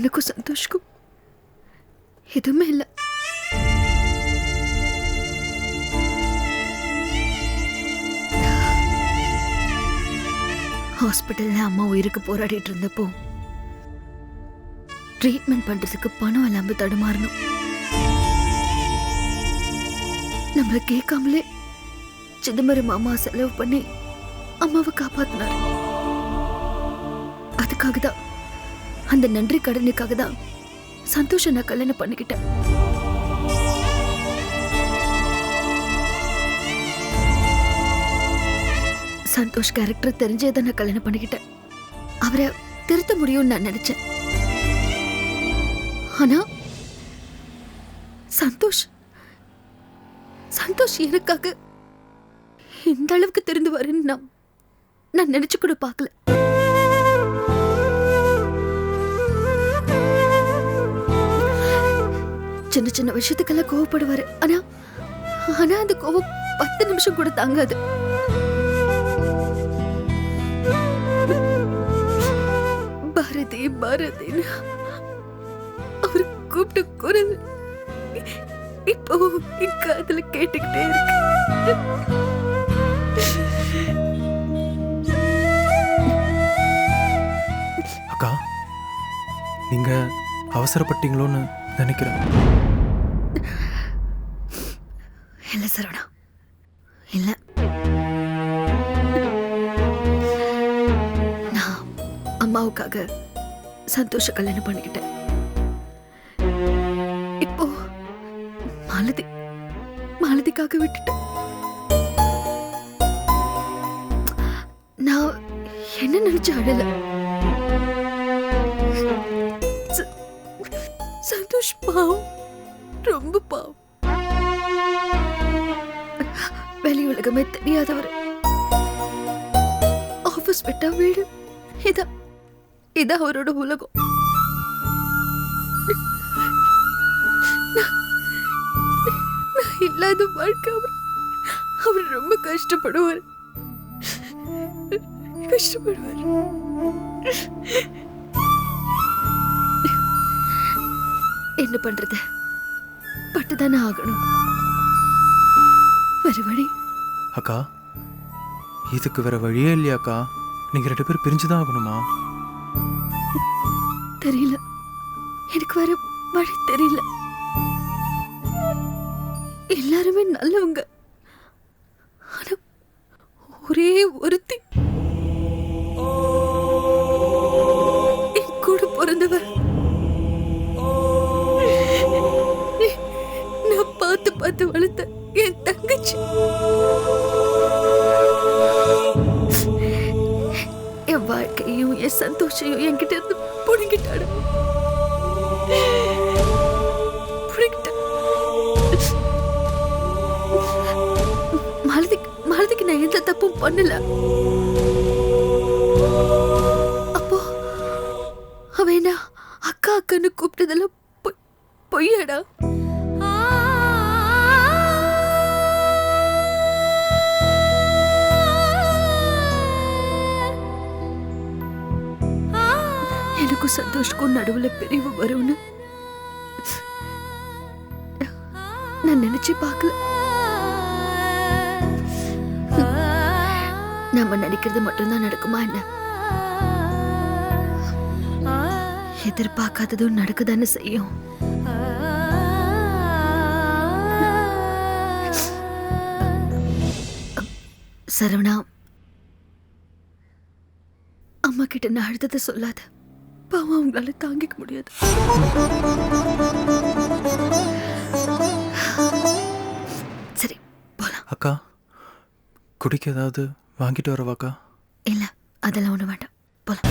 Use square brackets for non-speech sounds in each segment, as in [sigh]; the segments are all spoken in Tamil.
எனக்கும் சந்தோஷ்க்கும் எதுவுமே இல்லை. ஹாஸ்பிட்டலில் அம்மா உயிருக்கு போராடிட்டு இருந்தப்போ ட்ரீட்மெண்ட் பண்றதுக்கு பணம் இல்லாமல் தடுமாறணும். நம்மளை கேட்காமலே சிதம்பரம் மாமா செலவு பண்ணி அம்மாவை காப்பாத்தினார். அதுக்காக தான் அந்த நன்றி கடனுக்காக தான் சந்தோஷம் நான் கல்யாணம் பண்ணிக்கிட்டேன். சந்தோஷ் கேரக்டர் தெரிஞ்சே தான் நான் கல்யாணம் பண்ணிக்கிட்டேன். அவரை திருத்த முடியும்னு நான் நினைச்சேன். ஆனா சந்தோஷ் சந்தோஷ் எனக்காக இந்த அளவுக்கு திருந்து வரேன்னு நான் நான் நினைச்சு கூட பார்க்கல. சின்ன சின்ன விஷயத்துக்கெல்லாம் கோவப்படுவாரு. ஆனா ஆனா அந்த கோவம் பத்து நிமிஷம் கூட தாங்காது. பாரதி பாரதின்னு அவர் கூப்பிட்டு குரல் இப்போ என் கேட்டுக்கிட்டே இருக்கு. அக்கா நீங்க அவசரப்பட்டீங்களோன்னு நினைக்கிறேன். இல்லை சரவணா இல்லை. நான் அம்மாவுக்காக சந்தோஷ கல்யாணம் பண்ணிக்கிட்டேன். இப்போ மாலதி மாலதிக்காக விட்டுட்டேன். நான் என்ன நினைச்சு அழலை? சந்தோஷ் பாவம் ரொம்ப பாவம். வெளி உலகமே தெரியாதவர். ஆபீஸ் விட்டா வீடு. இதான் இதான் அவரோட உலகம். நான் இல்லாத வாழ்க்கை அவர். அவர் ரொம்ப கஷ்டப்படுவார். கஷ்டப்படுவார். என்ன பண்றது? பட்டுதானே ஆகணும். வேற வழி? அக்கா இதுக்கு வேற வழியே இல்லையாக்கா நீங்க ரெண்டு பேரும் பிரிஞ்சுதான் ஆகணுமா? தெரியல. எனக்கு வேற வழி தெரியல. எல்லாருமே நல்லவங்க. ஆனா ஒரே ஒருத்தி. என் என்கிட்ட இருந்து புடுங்கிட்டாடு எனக்கும் சந்தோஷக்கும் நடுவுல பிரிவு வரும்னு. நான் நினைச்சு பார்க்கல நம்ம நினைக்கிறது மட்டும்தான் நடக்குமா என்ன? எதிர்பார்க்காததும் நடக்குதான்னு செய்யும். சரவணா அம்மா கிட்ட நான் அழுததை சொல்லாத. அவங்களால தாங்கிக்க முடியாது. சரி போலாம். அக்கா குடிக்க ஏதாவது வாங்கிட்டு வரவாக்கா இல்ல அதெல்லாம் ஒண்ணு வேண்டாம். போலாம்.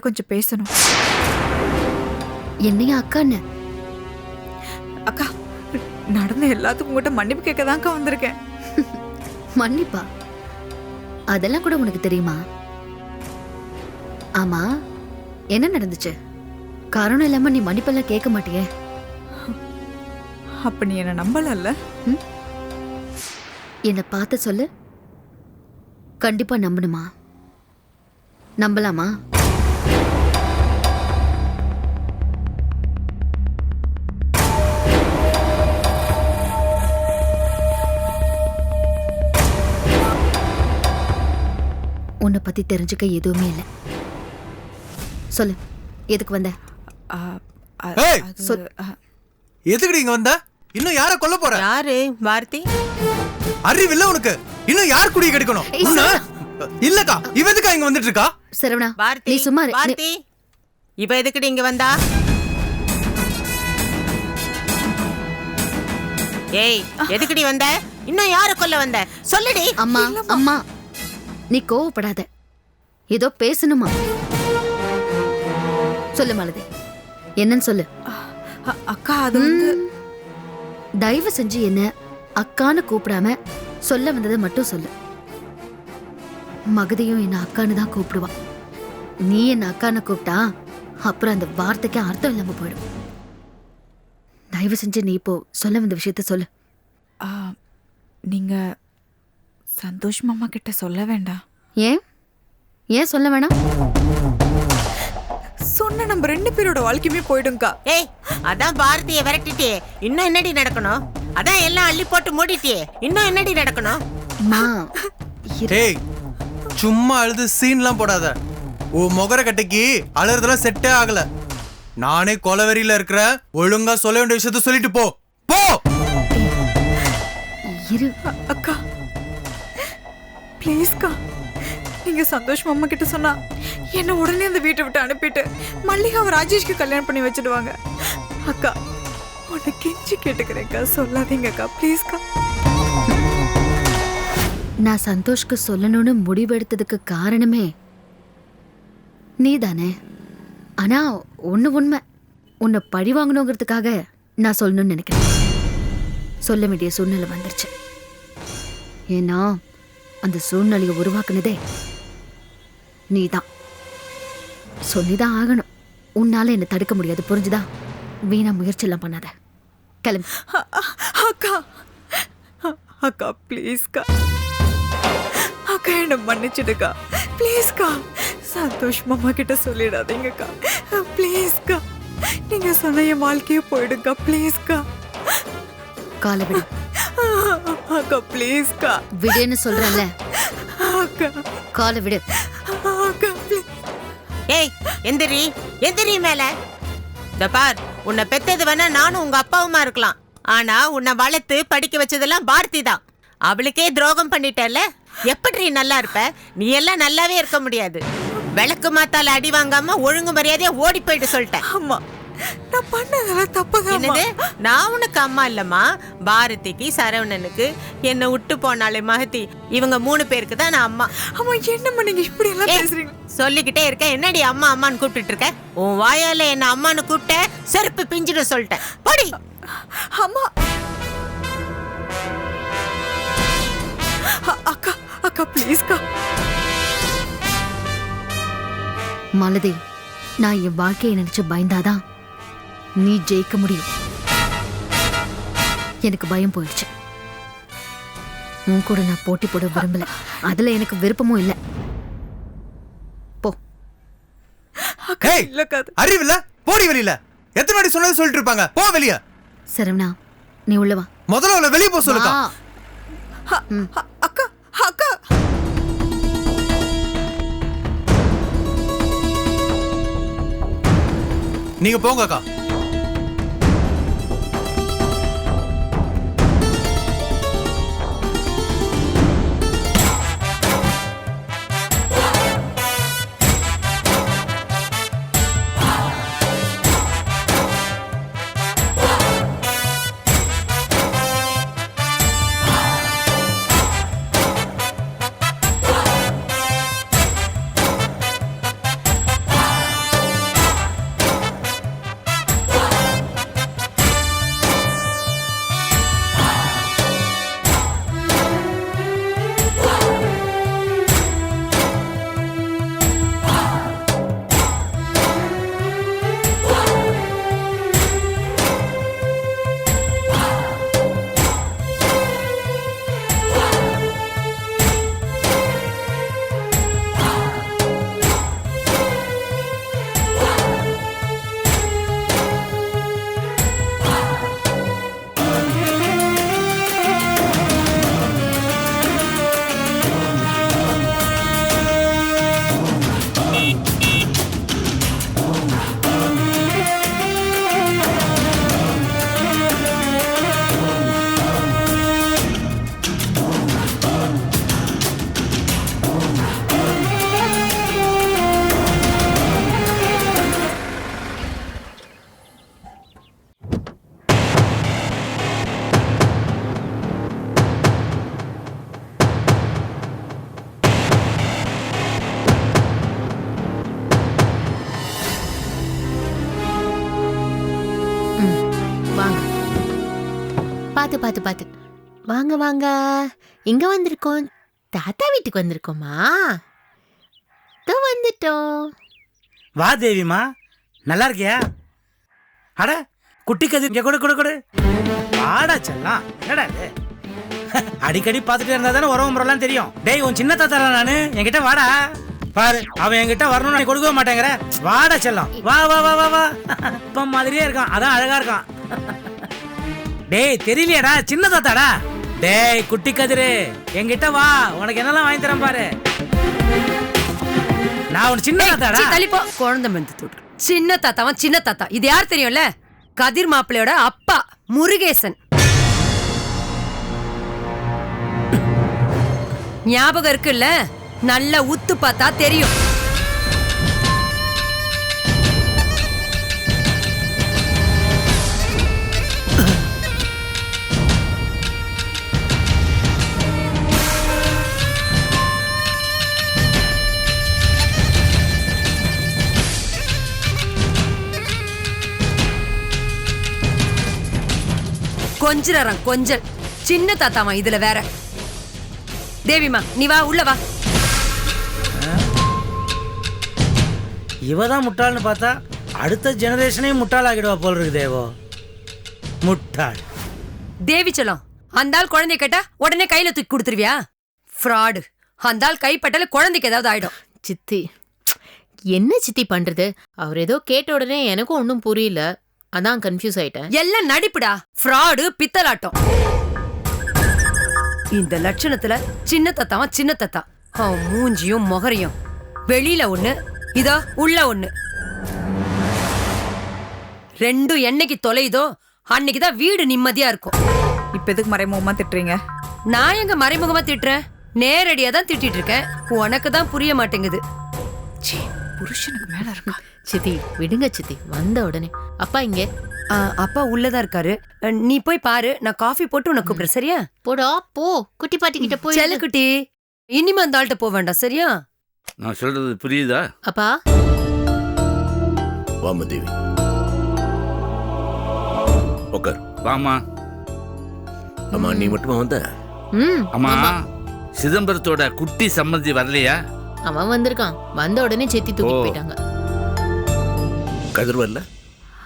உன்கிட்ட கொஞ்சம் பேசணும். என்னையா அக்கான்னு? அக்கா நடந்த எல்லாத்துக்கும் உங்ககிட்ட மன்னிப்பு கேட்க தான்க்கா வந்திருக்கேன். மன்னிப்பா? அதெல்லாம் கூட உனக்கு தெரியுமா? ஆமா என்ன நடந்துச்சு? காரணம் இல்லாம நீ மன்னிப்பெல்லாம் கேட்க மாட்டியே? அப்ப நீ என்ன நம்பலல்ல? என்னை பார்த்து சொல்லு. கண்டிப்பா நம்பணுமா? நம்பலாமா? உன்னை பத்தி தெரிஞ்சுக்க எதுவுமே இல்லை. சொல்லு எதுக்கு வந்த? ஏய்! சொல். எதுக்குடி இங்க வந்த? இன்னும் யார கொல்ல போற? யாரு? பாரதி அறிவில்ல உனக்கு. இன்னும் யார் குடிய கெடுக்கணும்? ஏய், உன்னை? இல்லக்கா இவ எதுக்கா இங்க வந்துட்டு இருக்கா சரவணா பாரதி நீ சும்மா இரு. நீ- பாரதி இவ எதுக்குடி இங்க வந்தா? ஏய் எதுக்குடி வந்த? இன்னும் யார கொல்ல வந்த? சொல்லுடி. அம்மா அம்மா. நீ கோவப்படாத. ஏதோ பேசணுமா? சொல்லு மாலதி. என்னன்னு சொல்லு. அக்கா அது. தயவு செஞ்சு என்ன அக்கான்னு கூப்பிடாம சொல்ல வந்ததை மட்டும் சொல்லு. மகதியும் என்ன அக்கான்னு தான் கூப்பிடுவா. நீ என்ன அக்கான்னு கூப்பிட்டா அப்புறம் அந்த வார்த்தைக்கு அர்த்தம் இல்லாம போயிடும். தயவு செஞ்சு நீ இப்போ சொல்ல வந்த விஷயத்த சொல்லு. நீங்க சந்தோஷ் மாமா கிட்ட சொல்ல வேண்டாம். ஏன்? ஏன் சொல்ல வேணாம்? சொன்ன நம்ம ரெண்டு பேரோட வாழ்க்கையுமே போயிடும்க்கா. ஏய் அதான் பாரதிய விரட்டிட்டியே இன்னும் என்னடி நடக்கணும்? அதான் எல்லாம் அள்ளி போட்டு மூடிட்டியே இன்னும் என்னடி நடக்கணும்? மா. சும்மா அழுது சீன்லாம் போடாத. உன் முகர கட்டைக்கு அழுறதெல்லாம் செட்டே ஆகல. நானே கொலவெறியில இருக்கிற ஒழுங்கா சொல்ல வேண்டிய விஷயத்த சொல்லிட்டு போ. போ! இரு அக்கா. ப்ளீஸ்க்கா நீங்கள் சந்தோஷ் மாமா கிட்ட சொன்னா என்னை உடனே அந்த வீட்டை விட்டு அனுப்பிட்டு மல்லிகாவை ராஜேஷ்க்கு கல்யாணம் பண்ணி வச்சுடுவாங்க. அக்கா உன்னை கெஞ்சி கேட்டுக்கிறேன்க்கா. சொல்லாதீங்கக்கா. ப்ளீஸ்க்கா நான் சந்தோஷ்க்கு சொல்லணும்னு முடிவெடுத்ததுக்கு காரணமே நீ தானே ஆனா ஒன்று உண்மை. உன்னை பழி வாங்கணுங்கிறதுக்காக நான் சொல்லணும்னு நினைக்கிறேன். சொல்ல வேண்டிய சூழ்நிலை வந்துருச்சு. ஏன்னா அந்த சூழ்நிலையை உருவாக்குனதே நீதான். சொல்லிதான் ஆகணும். உன்னால என்னை தடுக்க முடியாது புரிஞ்சுதா? வீணா முயற்சி எல்லாம் பண்ணாத. கிளம்பு. அக்கா. அக்கா ப்ளீஸ்க்கா அக்கா என்ன மன்னிச்சிடுக்கா. ப்ளீஸ்க்கா சந்தோஷ் மாமா கிட்ட சொல்லிடாதீங்கக்கா. ப்ளீஸ்க்கா நீங்க சொன்ன என் வாழ்க்கையே போயிடுக்கா ப்ளீஸ்க்கா காலை விடு அக்கா. ப்ளீஸ்க்கா விடுன்னு சொல்றேன்ல. அக்கா. காலை விடு. அக்கா ப்ளீஸ் ஏய் எந்திரி. எந்திரி மேல. இந்த பார் உன்னை பெத்தது வேணா நானும் உங்க அப்பாவுமா இருக்கலாம். ஆனா உன்னை வளர்த்து படிக்க வச்சதெல்லாம் பாரதி தான். அவளுக்கே துரோகம் பண்ணிட்டல எப்படி நல்லா இருப்ப? நீ எல்லாம் நல்லாவே இருக்க முடியாது. விளக்கு மாத்தால அடி வாங்காம ஒழுங்கு மரியாதையா ஓடி போயிட்டு சொல்லிட்டேன். அம்மா நான் பண்ணதெல்லாம் என்னது? நான் உனக்கு அம்மா இல்லம்மா? பாரதிக்கு சரவணனுக்கு என்னை விட்டு போனாலே மகதி. இவங்க மூணு பேருக்கு தான் நான் அம்மா. அம்மா என்னம்மா நீங்க இப்படி எல்லாம் பேசுறீங்க? சொல்லிக்கிட்டே இருக்க என்னடி அம்மா அம்மான்னு கூப்பிட்டுட்டு இருக்க? உன் வாயால என்ன அம்மான்னு கூப்பிட்ட செருப்பு பிஞ்சிடும் சொல்லிட்டேன். போடி. அம்மா. அக்கா அக்கா ப்ளீஸ்க்கா மாலதி நான் என் வாழ்க்கையை நினைச்சு பயந்தாதான் நீ ஜெயிக்க முடியும். எனக்கு பயம் போயிடுச்சு. உன் கூட நான் போட்டி போட விரும்பல. அதுல எனக்கு விருப்பமும் இல்லை. போ. அறிவில்ல போடி வெளியில. எத்தனை வாட்டி சொன்னது சொல்லிட்டு இருப்பாங்க. போ வெளிய. சரவணா நீ உள்ள வா. முதல்ல அவளை வெளிய போக சொல்லுக்கா. அக்கா அக்கா. நீங்க போங்க அக்கா வாங்க வாங்க. எங்க வந்திருக்கோம்? தாத்தா வீட்டுக்கு வந்திருக்கோமா? தோ வந்துட்டோம். வா தேவிமா. நல்லா இருக்கியா? அட குட்டி கதிர் இங்க கொடு கொடு கொடு. வாடா செல்லாம். என்னடா இது? [laughs] அடிக்கடி பார்த்துட்டே இருந்தா தானே உறவு முறைலாம் தெரியும். டேய் உன் சின்ன தாத்தா நானு. என்கிட்ட வாடா. பாரு அவன் என்கிட்ட வரணும்னு நீ கொடுக்கவே மாட்டேங்கிற. வாடா செல்லம். வா வா வா வா வா. இப்ப மாதிரியே இருக்கான். அதான் அழகா இருக்கான். [laughs] டேய் தெரியலையாடா. சின்ன தாத்தாடா. டேய் குட்டி கதிரு என்கிட்ட வா. உனக்கு என்னெல்லாம் வாங்கி தரேன் பாரு. நான் உன் சின்ன தாத்தாடா. தள்ளிப்போ. குழந்தை வந்து தொட்டு சின்ன தாத்தாவன் சின்ன தாத்தா. இது யார் தெரியும்ல? கதிர் மாப்பிள்ளையோட அப்பா முருகேசன். ஞாபகம் இருக்குல்ல? நல்லா உத்து பார்த்தா தெரியும். கொஞ்சிறாராம் கொஞ்சல். சின்ன தாத்தாமா இதுல வேற. தேவிமா நீ வா உள்ள வா. இவ தான் முட்டாள்னு பார்த்தா அடுத்த ஜெனரேஷனே முட்டாள் ஆகிடுவா போல் இருக்கு தேவோ. முட்டாள். தேவி செல்லம் அந்த ஆள் குழந்தைய கேட்டா உடனே கையில தூக்கி கொடுத்துருவியா? ஃப்ராடு அந்த ஆள் கைப்பட்டால குழந்தைக்கு ஏதாவது ஆயிடும். சித்தி என்ன சித்தி பண்றது? அவர் ஏதோ கேட்ட உடனே எனக்கும் ஒன்றும் புரியல. அதான் கன்ஃபியூஸ் ஆயிட்டேன். எல்லாம் நடிப்புடா. ஃப்ராடு பித்தலாட்டம். இந்த லட்சணத்துல சின்ன தத்தாவன் சின்ன தத்தா. அவன் மூஞ்சியும் முகரையும். வெளியில ஒண்ணு இதோ உள்ள ஒண்ணு. ரெண்டும் என்னைக்கு தொலையுதோ அன்னைக்கு தான் வீடு நிம்மதியா இருக்கும். இப்ப எதுக்கு மறைமுகமா திட்டுறீங்க? நான் எங்க மறைமுகமா திட்டுறேன்? நேரடியா தான் திட்டிட்டு இருக்கேன். உனக்கு தான் புரிய மாட்டேங்குது. சீ, புருஷனுக்கு மேல இருக்கா? சித்தி விடுங்க சித்தி வந்த உடனே. அப்பா இங்க. ஆ, அப்பா உள்ளதா இருக்காரு. அ, நீ போய் பாரு நான் காஃபி போட்டு உனக்கு கூப்பிடுறேன் சரியா? போடா போ. குட்டி பாட்டி கிட்ட போய் செல்லக்குட்டி இனிமே அந்த ஆள்கிட்ட போக வேண்டாம் சரியா? நான் சொல்றது புரியுதா? அப்பா. வாமதேவி உட்கார் வாமா அம்மா நீ மட்டுமா வந்த? ம். அம்மா. சிதம்பரத்தோட குட்டி சம்மந்தி வரலையா? அவன் வந்திருக்கான். வந்த உடனே செத்தி தூக்கிட்டு ஓ. போயிட்டாங்க. கதிர் வரல?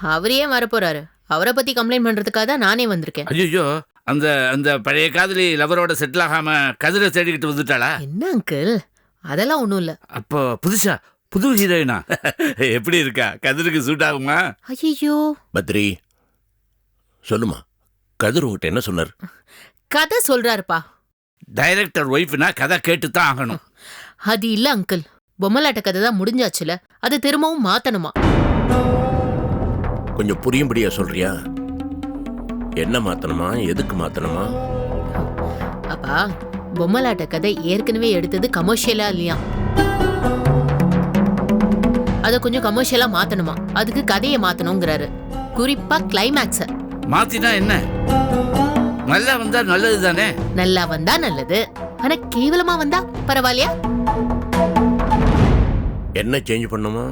அவர் ஏன் வரப்போறாரு? அவரை பத்தி கம்ப்ளைண்ட் பண்றதுக்காக தான் நானே வந்திருக்கேன். ஐயோ அந்த அந்த பழைய காதலி லவரோட செட்டில் ஆகாம கதிரை தேடிக்கிட்டு வந்துட்டாளா? என்ன அங்கிள் அதெல்லாம் ஒண்ணும் இல்ல. அப்போ புதுசா புது ஹீரோயினா [laughs] எப்படி இருக்கா? கதிருக்கு சூட் ஆகுமா? ஐயோ பத்ரி சொல்லுமா கதிர் உங்ககிட்ட என்ன சொன்னார்? கதை சொல்றாருப்பா. டைரக்டர் ஒய்ஃப்னா கதை கேட்டு தான் ஆகணும். அது இல்ல அங்கிள் பொம்மலாட்ட கதை தான் முடிஞ்சாச்சுல. அது திரும்பவும் மாத்தணுமா? கொஞ்சம் புரியும்படியா சொல்றியா? என்ன மாத்தணுமா? எதுக்கு மாத்தணுமா? அப்பா பொம்மலாட்ட கதை ஏற்கனவே எடுத்தது கமர்ஷியலா இல்லையா? அத கொஞ்சம் கமர்ஷியலா மாத்தணுமா? அதுக்கு கதையை மாத்தணுங்கிறாரு. குறிப்பா கிளைமேக்ஸ மாத்தினா என்ன? நல்லா வந்தா நல்லது தானே நல்லா வந்தா நல்லது. ஆனா கேவலமா வந்தா பரவாயில்லையா? என்ன சேஞ்ச் பண்ணுமா?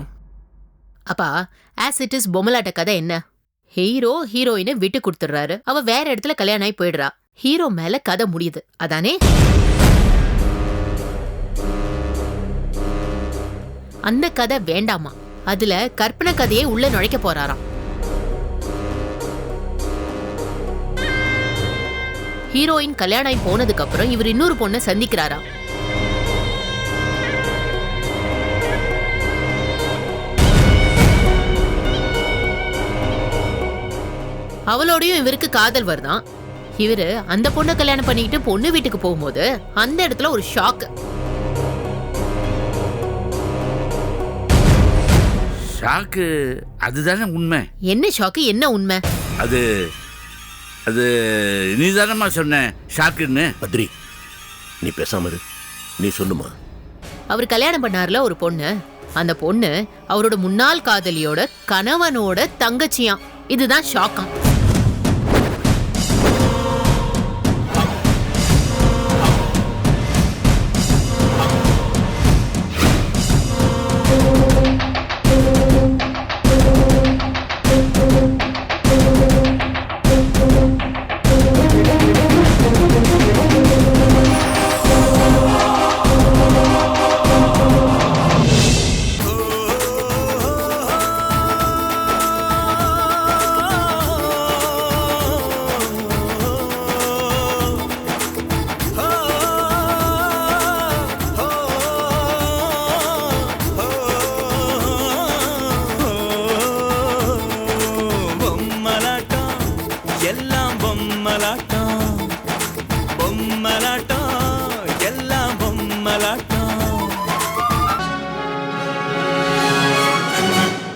அப்பா ஆஸ் இட் இஸ் பொம்மலாட்ட கதை என்ன? ஹீரோ ஹீரோயினை விட்டு கொடுத்துடுறாரு. அவ வேற இடத்துல கல்யாணம் ஆகி போயிடுறா. ஹீரோ மேல கதை முடியுது. அதானே? அந்த கதை வேண்டாமா? அதுல கற்பனை கதையை உள்ள நுழைக்க போறாராம். ஹீரோயின் கல்யாணம் ஆகி போனதுக்கு அப்புறம் இவர் இன்னொரு பொண்ணை சந்திக்கிறாராம் அவளோடயும் இவருக்கு காதல் வருதான். இவரு அந்த பொண்ணை கல்யாணம் பண்ணிக்கிட்டு பொண்ணு வீட்டுக்கு போகும்போது அந்த இடத்துல ஒரு ஷாக் ஷாக்கு அதுதானே உண்மை. என்ன ஷாக்கு என்ன உண்மை? அது அது நீ தானம்மா சொன்ன ஷாக்குன்னு பத்ரி நீ பேசாம இரு. நீ சொல்லுமா? அவர் கல்யாணம் பண்ணார்ல ஒரு பொண்ணு. அந்த பொண்ணு அவரோட முன்னாள் காதலியோட கணவனோட தங்கச்சியாம். இதுதான் ஷாக்காம்.